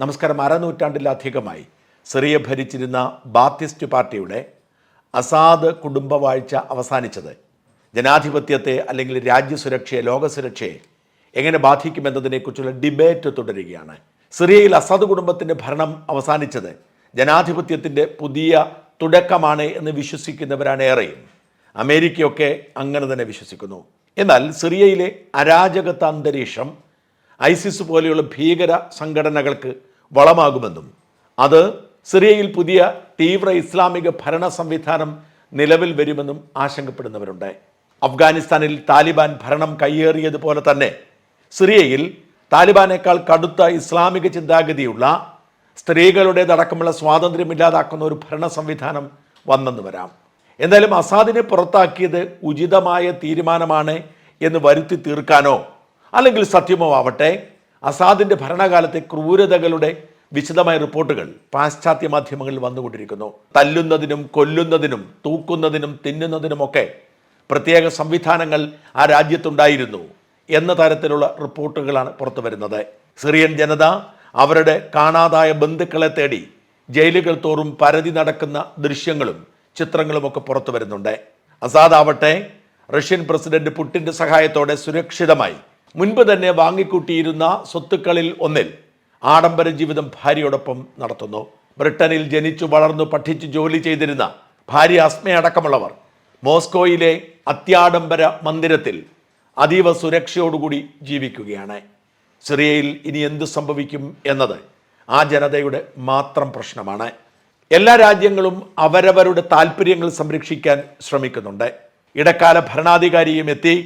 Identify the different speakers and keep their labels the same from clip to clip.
Speaker 1: നമസ്കാരം. അരനൂറ്റാണ്ടിലധികമായി സിറിയ ഭരിച്ചിരുന്ന ബാത്തിസ്റ്റ് പാർട്ടിയുടെ അസാദ് കുടുംബവാഴ്ച അവസാനിച്ചത് ജനാധിപത്യത്തെ അല്ലെങ്കിൽ രാജ്യസുരക്ഷയെ ലോകസുരക്ഷയെ എങ്ങനെ ബാധിക്കുമെന്നതിനെക്കുറിച്ചുള്ള ഡിബേറ്റ് തുടരുകയാണ്. സിറിയയിൽ അസാദ് കുടുംബത്തിന്റെ ഭരണം അവസാനിച്ചത് ജനാധിപത്യത്തിന്റെ പുതിയ തുടക്കമാണ് എന്ന് വിശ്വസിക്കുന്നവരാണ് ഏറെയും. അമേരിക്കയൊക്കെ അങ്ങനെ തന്നെ വിശ്വസിക്കുന്നു. എന്നാൽ സിറിയയിലെ അരാജകത്വ അന്തരീക്ഷം ഐസിസ് പോലെയുള്ള ഭീകര സംഘടനകൾക്ക് വളമാകുമെന്നും അത് സിറിയയിൽ പുതിയ തീവ്ര ഇസ്ലാമിക ഭരണ സംവിധാനം നിലവിൽ വരുമെന്നും ആശങ്കപ്പെടുന്നവരുണ്ട്. അഫ്ഗാനിസ്ഥാനിൽ താലിബാൻ ഭരണം കയ്യേറിയതുപോലെ തന്നെ സിറിയയിൽ താലിബാനേക്കാൾ കടുത്ത ഇസ്ലാമിക ചിന്താഗതിയുള്ള സ്ത്രീകളുടേതടക്കമുള്ള സ്വാതന്ത്ര്യമില്ലാതാക്കുന്ന ഒരു ഭരണ സംവിധാനം വന്നെന്ന് വരാം. എന്തായാലും അസാദിനെ പുറത്താക്കിയത് ഉചിതമായ തീരുമാനമാണ് എന്ന് വരുത്തി തീർക്കാനോ അല്ലെങ്കിൽ സത്യമോ ആവട്ടെ അസാദിന്റെ ഭരണകാലത്തെ ക്രൂരതകളുടെ വിശദമായ റിപ്പോർട്ടുകൾ പാശ്ചാത്യ മാധ്യമങ്ങളിൽ വന്നുകൊണ്ടിരിക്കുന്നു. തല്ലുന്നതിനും കൊല്ലുന്നതിനും തൂക്കുന്നതിനും തിന്നുന്നതിനുമൊക്കെ പ്രത്യേക സംവിധാനങ്ങൾ ആ രാജ്യത്തുണ്ടായിരുന്നു എന്ന തരത്തിലുള്ള റിപ്പോർട്ടുകളാണ് പുറത്തു വരുന്നത് സിറിയൻ ജനത അവരുടെ കാണാതായ ബന്ധുക്കളെ തേടി ജയിലുകൾ തോറും പരതി നടക്കുന്ന ദൃശ്യങ്ങളും ചിത്രങ്ങളുമൊക്കെ പുറത്തു വരുന്നുണ്ട് അസാദ് ആവട്ടെ റഷ്യൻ പ്രസിഡന്റ് പുട്ടിന്റെ സഹായത്തോടെ സുരക്ഷിതമായി മുൻപ് തന്നെ വാങ്ങിക്കൂട്ടിയിരുന്ന സ്വത്തുക്കളിൽ ഒന്നിൽ ആഡംബര ജീവിതം ഭാര്യയോടൊപ്പം നടത്തുന്നു. ബ്രിട്ടനിൽ ജനിച്ചു വളർന്നു പഠിച്ചു ജോലി ചെയ്തിരുന്ന ഭാര്യ അസ്മയടക്കമുള്ളവർ മോസ്കോയിലെ അത്യാഡംബര മന്ദിരത്തിൽ അതീവ സുരക്ഷയോടുകൂടി ജീവിക്കുകയാണ്. സിറിയയിൽ ഇനി എന്ത് സംഭവിക്കും എന്നത് ആ ജനതയുടെ മാത്രം പ്രശ്നമാണ്. എല്ലാ രാജ്യങ്ങളും അവരവരുടെ താല്പര്യങ്ങൾ സംരക്ഷിക്കാൻ ശ്രമിക്കുന്നുണ്ട്. ഇടക്കാല ഭരണാധികാരിയും എത്തി.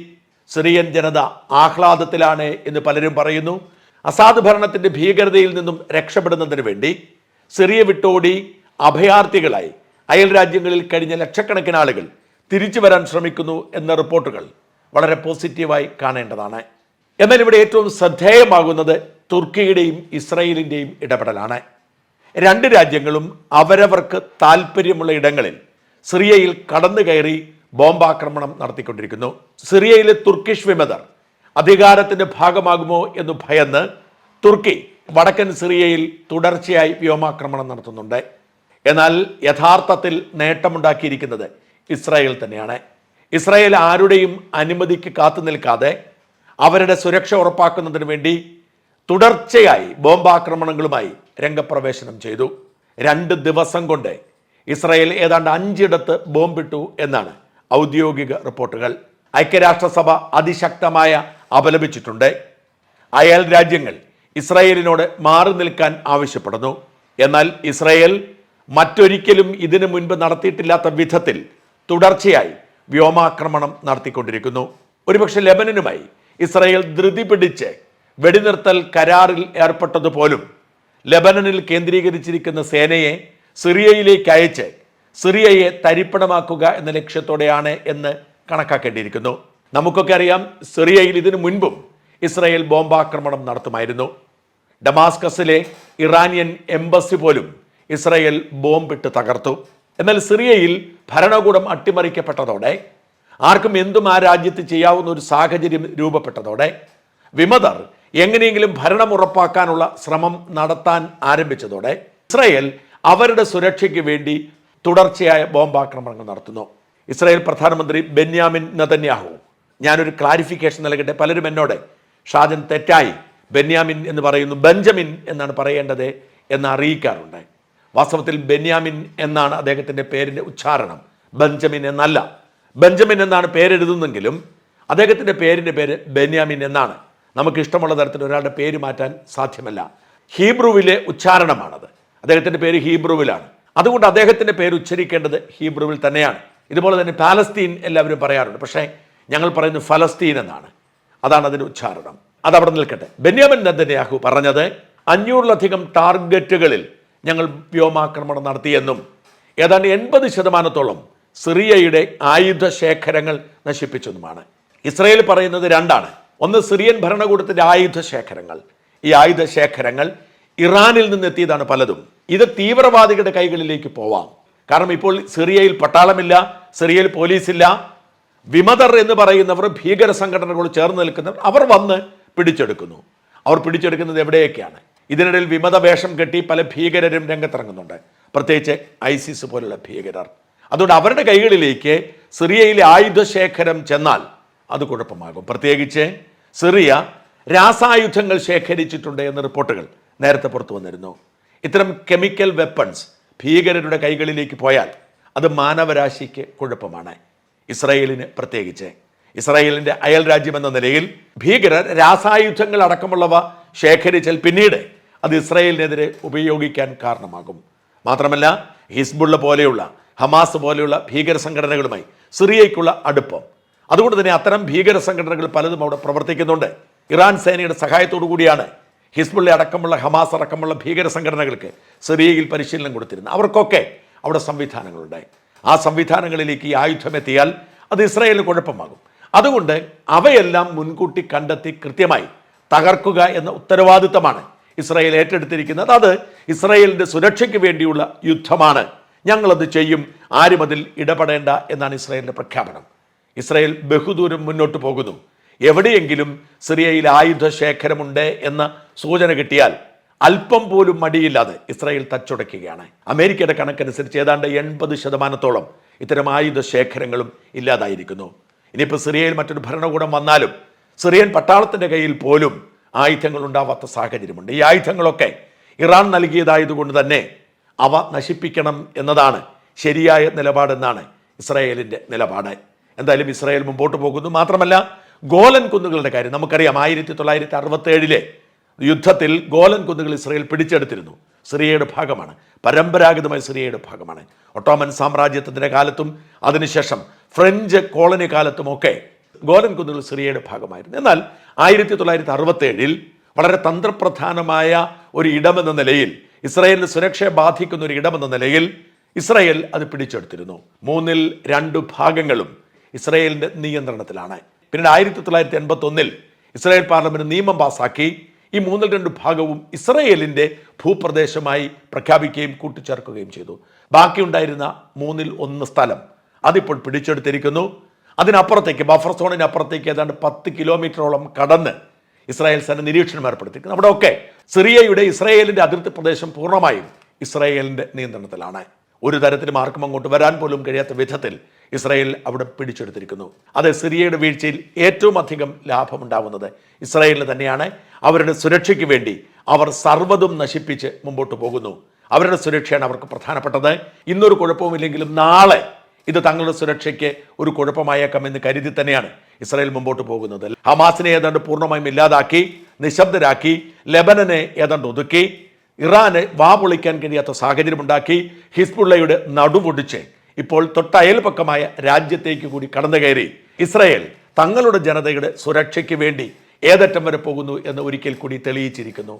Speaker 1: സിറിയൻ ജനത ആഹ്ലാദത്തിലാണ് എന്ന് പലരും പറയുന്നു. അസാദ് ഭരണത്തിന്റെ ഭീകരതയിൽ നിന്നും രക്ഷപ്പെടുന്നതിന് വേണ്ടി സിറിയ വിട്ടോടി അഭയാർത്ഥികളായി അയൽ രാജ്യങ്ങളിൽ കഴിഞ്ഞ ലക്ഷക്കണക്കിന് ആളുകൾ തിരിച്ചു വരാൻ ശ്രമിക്കുന്നു എന്ന റിപ്പോർട്ടുകൾ വളരെ പോസിറ്റീവായി കാണേണ്ടതാണ്. എന്നാൽ ഇവിടെ ഏറ്റവും ശ്രദ്ധേയമാകുന്നത് തുർക്കിയുടെയും ഇസ്രയേലിന്റെയും ഇടപെടലാണ്. രണ്ട് രാജ്യങ്ങളും അവരവർക്ക് താല്പര്യമുള്ള ഇടങ്ങളിൽ സിറിയയിൽ കടന്നു കയറി ബോംബാക്രമണം നടത്തിക്കൊണ്ടിരിക്കുന്നു. സിറിയയിലെ തുർക്കിഷ് വിമതർ അധികാരത്തിന്റെ ഭാഗമാകുമോ എന്ന് ഭയന്ന് തുർക്കി വടക്കൻ സിറിയയിൽ തുടർച്ചയായി വ്യോമാക്രമണം നടത്തുന്നുണ്ട്. എന്നാൽ യഥാർത്ഥത്തിൽ നേട്ടമുണ്ടാക്കിയിരിക്കുന്നത് ഇസ്രായേൽ തന്നെയാണ്. ഇസ്രായേൽ ആരുടെയും അനുമതിക്ക് കാത്തു നിൽക്കാതെ അവരുടെ സുരക്ഷ ഉറപ്പാക്കുന്നതിന് വേണ്ടി തുടർച്ചയായി ബോംബാക്രമണങ്ങളുമായി രംഗപ്രവേശനം ചെയ്തു. രണ്ട് ദിവസം കൊണ്ട് ഇസ്രായേൽ ഏതാണ്ട് അഞ്ചിടത്ത് ബോംബിട്ടു എന്നാണ് ഔദ്യോഗിക റിപ്പോർട്ടുകൾ ഐക്യരാഷ്ട്രസഭ അതിശക്തമായ അപലപിച്ചിട്ടുണ്ട്. അയൽ രാജ്യങ്ങൾ ഇസ്രായേലിനോട് മാറി നിൽക്കാൻ ആവശ്യപ്പെടുന്നു. എന്നാൽ ഇസ്രായേൽ മറ്റൊരിക്കലും ഇതിനു മുൻപ് നടത്തിയിട്ടില്ലാത്ത വിധത്തിൽ തുടർച്ചയായി വ്യോമാക്രമണം നടത്തിക്കൊണ്ടിരിക്കുന്നു. ഒരുപക്ഷെ ലെബനനുമായി ഇസ്രായേൽ ധൃതി പിടിച്ച് വെടിനിർത്തൽ കരാറിൽ ഏർപ്പെട്ടതുപോലും ലെബനനിൽ കേന്ദ്രീകരിച്ചിരിക്കുന്ന സേനയെ സിറിയയിലേക്ക് അയച്ച് സിറിയയെ തരിപ്പണമാക്കുക എന്ന ലക്ഷ്യത്തോടെയാണ് എന്ന് കണക്കാക്കേണ്ടിയിരിക്കുന്നു. നമുക്കൊക്കെ അറിയാം സിറിയയിൽ ഇതിനു മുൻപും ഇസ്രായേൽ ബോംബാക്രമണം നടത്തുമായിരുന്നു. ഡമാസ്കസിലെ ഇറാനിയൻ എംബസി പോലും ഇസ്രായേൽ ബോംബിട്ട് തകർത്തു. എന്നാൽ സിറിയയിൽ ഭരണകൂടം അട്ടിമറിക്കപ്പെട്ടതോടെ ആർക്കും എന്തും ആ രാജ്യത്ത് ചെയ്യാവുന്ന ഒരു സാഹചര്യം രൂപപ്പെട്ടതോടെ വിമതർ എങ്ങനെയെങ്കിലും ഭരണം ഉറപ്പാക്കാനുള്ള ശ്രമം നടത്താൻ ആരംഭിച്ചതോടെ ഇസ്രായേൽ അവരുടെ സുരക്ഷയ്ക്ക് വേണ്ടി തുടർച്ചയായ ബോംബാക്രമണങ്ങൾ നടത്തുന്നു. ഇസ്രായേൽ പ്രധാനമന്ത്രി ബെന്യാമിൻ നതന്യാഹു ഞാനൊരു ക്ലാരിഫിക്കേഷൻ നൽകട്ടെ. പലരും എന്നോട് ഷാജൻ തെറ്റായി. ബെന്യാമിൻ എന്ന് പറയുന്നു ബെഞ്ചമിൻ എന്നാണ് പറയേണ്ടത് എന്ന് അറിയിക്കാറുണ്ട്. വാസ്തവത്തിൽ ബെന്യാമിൻ എന്നാണ് അദ്ദേഹത്തിന്റെ പേരിന്റെ ഉച്ചാരണം. ബെഞ്ചമിൻ എന്നല്ല. ബെഞ്ചമിൻ എന്നാണ് പേരെഴുതുന്നെങ്കിലും അദ്ദേഹത്തിന്റെ പേരിന്റെ പേര് ബെന്യാമിൻ എന്നാണ്. നമുക്ക് ഇഷ്ടമുള്ള തരത്തിൽ ഒരാളുടെ പേര് മാറ്റാൻ സാധ്യമല്ല. ഹീബ്രുവിലെ ഉച്ചാരണമാണത്. അദ്ദേഹത്തിന്റെ പേര് ഹീബ്രുവിലാണ്. അതുകൊണ്ട് അദ്ദേഹത്തിന്റെ പേര് ഉച്ചരിക്കേണ്ടത് ഹീബ്രുവിൽ തന്നെയാണ്. ഇതുപോലെ തന്നെ പാലസ്തീൻ എല്ലാവരും പറയാറുണ്ട്. പക്ഷേ ഞങ്ങൾ പറയുന്നത് ഫലസ്തീൻ എന്നാണ്. അതാണ് അതിന്റെ ഉച്ചാരണം. അത് അവിടെ നിൽക്കട്ടെ. ബെന്യാമിൻ നന്ദനയാഹു പറഞ്ഞത് അഞ്ഞൂറിലധികം ടാർഗറ്റുകളിൽ ഞങ്ങൾ വ്യോമാക്രമണം നടത്തിയെന്നും ഏതാണ്ട് എൺപത് ശതമാനത്തോളം സിറിയയുടെ ആയുധ ശേഖരങ്ങൾ നശിപ്പിച്ചതുമാണ് ഇസ്രയേൽ പറയുന്നത് രണ്ടാണ്. ഒന്ന് സിറിയൻ ഭരണകൂടത്തിന്റെ ആയുധ ശേഖരങ്ങൾ ഈ ആയുധ ശേഖരങ്ങൾ ഇറാനിൽ നിന്നെത്തിയതാണ് പലതും. ഇത് തീവ്രവാദികളുടെ കൈകളിലേക്ക് പോവാം. കാരണം ഇപ്പോൾ സിറിയയിൽ പട്ടാളമില്ല സിറിയയിൽ പോലീസില്ല. വിമതർ എന്ന് പറയുന്നവർ ഭീകര സംഘടനകളോട് ചേർന്ന് നിൽക്കുന്നവർ അവർ വന്ന് പിടിച്ചെടുക്കുന്നു. അവർ പിടിച്ചെടുക്കുന്നത് എവിടെയൊക്കെയാണ്? ഇതിനിടയിൽ വിമത വേഷം കെട്ടി പല ഭീകരരും രംഗത്തിറങ്ങുന്നുണ്ട്. പ്രത്യേകിച്ച് ഐസിസ് പോലുള്ള ഭീകരർ. അതുകൊണ്ട് അവരുടെ കൈകളിലേക്ക് സിറിയയിലെ ആയുധശേഖരം ചെന്നാൽ അത് കുഴപ്പമാകും. പ്രത്യേകിച്ച് സിറിയ രാസായുധങ്ങൾ ശേഖരിച്ചിട്ടുണ്ട് എന്ന റിപ്പോർട്ടുകൾ നേരത്തെ പുറത്തു വന്നിരുന്നു. ഇത്തരം കെമിക്കൽ വെപ്പൺസ് ഭീകരരുടെ കൈകളിലേക്ക് പോയാൽ അത് മാനവരാശിക്ക് കുഴപ്പമാണ്. ഇസ്രായേലിന് പ്രത്യേകിച്ച്. ഇസ്രായേലിന്റെ അയൽ രാജ്യമെന്ന നിലയിൽ ഭീകരർ രാസായുധങ്ങൾ അടക്കമുള്ളവ ശേഖരിച്ചാൽ പിന്നീട് അത് ഇസ്രായേലിനെതിരെ ഉപയോഗിക്കാൻ കാരണമാകും. മാത്രമല്ല ഹിസ്ബുള്ള പോലെയുള്ള ഹമാസ് പോലെയുള്ള ഭീകര സംഘടനകളുമായി സിറിയയ്ക്കുള്ള അടുപ്പം. അതുകൊണ്ട് തന്നെ അത്തരം ഭീകര സംഘടനകൾ പലതും അവിടെ പ്രവർത്തിക്കുന്നുണ്ട്. ഇറാൻ സേനയുടെ സഹായത്തോടു കൂടിയാണ് ഹിസ്ബുള്ള അടക്കമുള്ള ഹമാസ് അടക്കമുള്ള ഭീകര സംഘടനകൾക്ക് സിറിയയിൽ പരിശീലനം കൊടുത്തിരുന്നു. അവർക്കൊക്കെ അവിടെ സംവിധാനങ്ങളുണ്ടായി. ആ സംവിധാനങ്ങളിലേക്ക് ഈ ആയുധമെത്തിയാൽ അത് ഇസ്രായേലിന് കുഴപ്പമാകും. അതുകൊണ്ട് അവയെല്ലാം മുൻകൂട്ടി കണ്ടെത്തി കൃത്യമായി തകർക്കുക എന്ന ഉത്തരവാദിത്തമാണ് ഇസ്രായേൽ ഏറ്റെടുത്തിരിക്കുന്നത്. അത് ഇസ്രായേലിന്റെ സുരക്ഷയ്ക്ക് വേണ്ടിയുള്ള യുദ്ധമാണ്. ഞങ്ങളത് ചെയ്യും. ആരും അതിൽ ഇടപെടേണ്ട എന്നാണ് ഇസ്രായേലിന്റെ പ്രഖ്യാപനം. ഇസ്രായേൽ ബഹുദൂരം മുന്നോട്ട് പോകുന്നു. എവിടെയെങ്കിലും സിറിയയിൽ ആയുധ ശേഖരമുണ്ട് എന്ന സൂചന കിട്ടിയാൽ അല്പം പോലും മടിയില്ലാതെ ഇസ്രായേൽ തച്ചുടയ്ക്കുകയാണ് അമേരിക്കയുടെ കണക്കനുസരിച്ച് ഏതാണ്ട് എൺപത് ശതമാനത്തോളം ഇത്തരം ആയുധ ശേഖരങ്ങളും ഇല്ലാതായിരിക്കുന്നു. ഇനിയിപ്പോൾ സിറിയയിൽ മറ്റൊരു ഭരണകൂടം വന്നാലും സിറിയൻ പട്ടാളത്തിന്റെ കയ്യിൽ പോലും ആയുധങ്ങൾ ഉണ്ടാവാത്ത സാഹചര്യമുണ്ട്. ഈ ആയുധങ്ങളൊക്കെ ഇറാൻ നൽകിയതായതുകൊണ്ട് തന്നെ അവ നശിപ്പിക്കണം എന്നതാണ് ശരിയായ നിലപാടെന്നാണ് ഇസ്രായേലിന്റെ നിലപാട്. എന്തായാലും ഇസ്രായേൽ മുമ്പോട്ട് പോകുന്നു. മാത്രമല്ല ഗോലൻ കുന്നുകളുടെ കാര്യം നമുക്കറിയാം. ആയിരത്തി തൊള്ളായിരത്തി അറുപത്തേഴിലെ യുദ്ധത്തിൽ ഗോലൻ കുന്നുകൾ ഇസ്രയേൽ പിടിച്ചെടുത്തിരുന്നു. സിറിയയുടെ ഭാഗമാണ്. പരമ്പരാഗതമായ സിറിയയുടെ ഭാഗമാണ്. ഒട്ടോമൻ സാമ്രാജ്യത്തിന്റെ കാലത്തും അതിനുശേഷം ഫ്രഞ്ച് കോളനി കാലത്തുമൊക്കെ ഗോലൻ കുന്നുകൾ സിറിയയുടെ ഭാഗമായിരുന്നു. എന്നാൽ ആയിരത്തി തൊള്ളായിരത്തി അറുപത്തേഴിൽ വളരെ തന്ത്രപ്രധാനമായ ഒരു ഇടമെന്ന നിലയിൽ ഇസ്രയേലിന്റെ സുരക്ഷയെ ബാധിക്കുന്ന ഒരു ഇടമെന്ന നിലയിൽ ഇസ്രയേൽ അത് പിടിച്ചെടുത്തിരുന്നു. മൂന്നിൽ രണ്ട് ഭാഗങ്ങളും ഇസ്രയേലിന്റെ നിയന്ത്രണത്തിലാണ്. പിന്നീട് ആയിരത്തി തൊള്ളായിരത്തി എൺപത്തി ഒന്നിൽ ഇസ്രായേൽ പാർലമെന്റ് നിയമം പാസാക്കി. ഈ മൂന്നിൽ രണ്ട് ഭാഗവും ഇസ്രയേലിന്റെ ഭൂപ്രദേശമായി പ്രഖ്യാപിക്കുകയും കൂട്ടിച്ചേർക്കുകയും ചെയ്തു. ബാക്കിയുണ്ടായിരുന്ന മൂന്നിൽ ഒന്ന് സ്ഥലം അതിപ്പോൾ പിടിച്ചെടുത്തിരിക്കുന്നു. അതിനപ്പുറത്തേക്ക് ബഫർ സോണിനപ്പുറത്തേക്ക് ഏതാണ്ട് പത്ത് കിലോമീറ്ററോളം കടന്ന് ഇസ്രായേൽ സേന നിരീക്ഷണം ഏർപ്പെടുത്തിയിരിക്കുന്നു. അവിടെ ഒക്കെ സിറിയയുടെ ഇസ്രായേലിന്റെ അതിർത്തി പ്രദേശം പൂർണമായും ഇസ്രായേലിന്റെ നിയന്ത്രണത്തിലാണ്. ഒരു തരത്തിലും ആർക്കും അങ്ങോട്ട് വരാൻ പോലും കഴിയാത്ത വിധത്തിൽ ഇസ്രായേൽ അവിടെ പിടിച്ചെടുത്തിരിക്കുന്നു. അത് സിറിയയുടെ വീഴ്ചയിൽ ഏറ്റവും അധികം ലാഭമുണ്ടാവുന്നത് ഇസ്രായേലിന് തന്നെയാണ്. അവരുടെ സുരക്ഷയ്ക്ക് വേണ്ടി അവർ സർവതും നശിപ്പിച്ച് മുമ്പോട്ട് പോകുന്നു. അവരുടെ സുരക്ഷയാണ് അവർക്ക് പ്രധാനപ്പെട്ടത്. ഇന്നൊരു കുഴപ്പവുമില്ലെങ്കിലും നാളെ ഇത് തങ്ങളുടെ സുരക്ഷയ്ക്ക് ഒരു കുഴപ്പമായേക്കാം എന്ന് കരുതി തന്നെയാണ് ഇസ്രായേൽ മുമ്പോട്ട് പോകുന്നത്. ഹമാസിനെ ഏതാണ്ട് പൂർണമായും ഇല്ലാതാക്കി നിശബ്ദരാക്കി ലെബനനെ ഏതാണ്ട് ഒതുക്കി ഇറാന് വാ പൊളിക്കാൻ കഴിയാത്ത സാഹചര്യമുണ്ടാക്കി ഹിസ്ബുള്ളയുടെ നടുവൊടിച്ച് ഇപ്പോൾ തൊട്ടയൽപക്കമായ രാജ്യത്തേക്ക് കൂടി കടന്നു കയറി ഇസ്രയേൽ തങ്ങളുടെ ജനതയുടെ സുരക്ഷയ്ക്ക് വേണ്ടി ഏതറ്റം വരെ പോകുന്നു എന്ന് ഒരിക്കൽ കൂടി തെളിയിച്ചിരിക്കുന്നു.